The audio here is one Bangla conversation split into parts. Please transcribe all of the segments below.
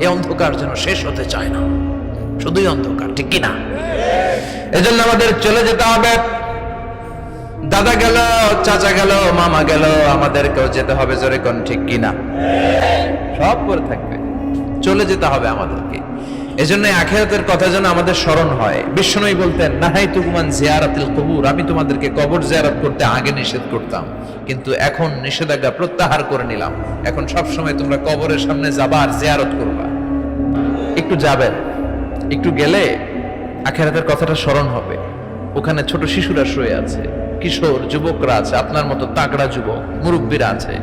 এই অন্ধকার যেন শেষ হতে চায় না। শুধুই অন্ধকার, ঠিক কিনা? এজন্য আমাদের চলে যেতে হবে। দাদা গেল, চাচা গেল, মামা গেল, আমাদেরকেও যেতে হবে জোরে কোন ঠিক কিনা? সব করে থাকবে। চলে যেতে হবে আমাদেরকে। এজন্য আখেরাতের কথা যেন আমাদের স্মরণ হয়। বিষ্ণুই বলতেন, নাহাই তুকুমান জিয়ারাতিল কবুর, আমি তোমাদেরকে কবর জিয়ারত করতে আগে নিষেধ করতাম, কিন্তু এখন নিষেধাজ্ঞা প্রত্যাহার করে নিলাম। এখন সব সময় তোমরা কবরের সামনে যাবা আর জিয়ারত করবা। একটু যাবেন। একটু গেলে আখেরাতের কথাটা স্মরণ হবে। ওখানে ছোট শিশুরা শুয়ে আছে, কিশোর, যুবকরা আছে, আপনার মতো তাগড়া যুবক, মুরব্বীরা আছে।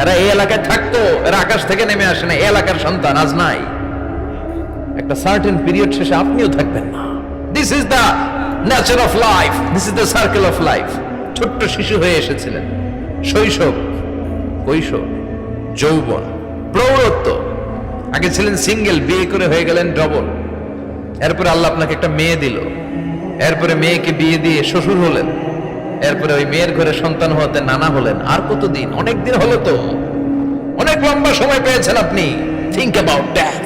এরা এই এলাকায় থাকতো, এরা আকাশ থেকে নেমে আসে না, এই এলাকার সন্তান আজ নাই। একটা সার্টেন পিরিয়ড শেষে আপনিও থাকবেন না। This is the nature of life this is the circle of life ছোট্ট শিশু হয়ে এসেছিলেন। শৈশব, কৈশোর, যৌবন, প্রৌঢ়ত্ব। আগে ছিলেন সিঙ্গেল বিয়ে করে হয়ে গেলেন ডবল এরপরে আল্লাহ আপনাকে একটা মেয়ে দিল। এরপরে মেয়েকে বিয়ে দিয়ে শ্বশুর হলেন। এরপরে ওই মেয়ের ঘরে সন্তান হতে নানা হলেন। আর কতদিন? অনেক দিন হলো তো। অনেক লম্বা সময় পেয়েছেন আপনি। থিঙ্ক অ্যাবাউট ড্যাথ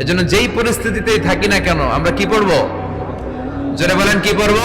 এজন্য যেই পরিস্থিতিতেই থাকি না কেন আমরা কি পড়ব? জোরে বলেন কি পড়ব?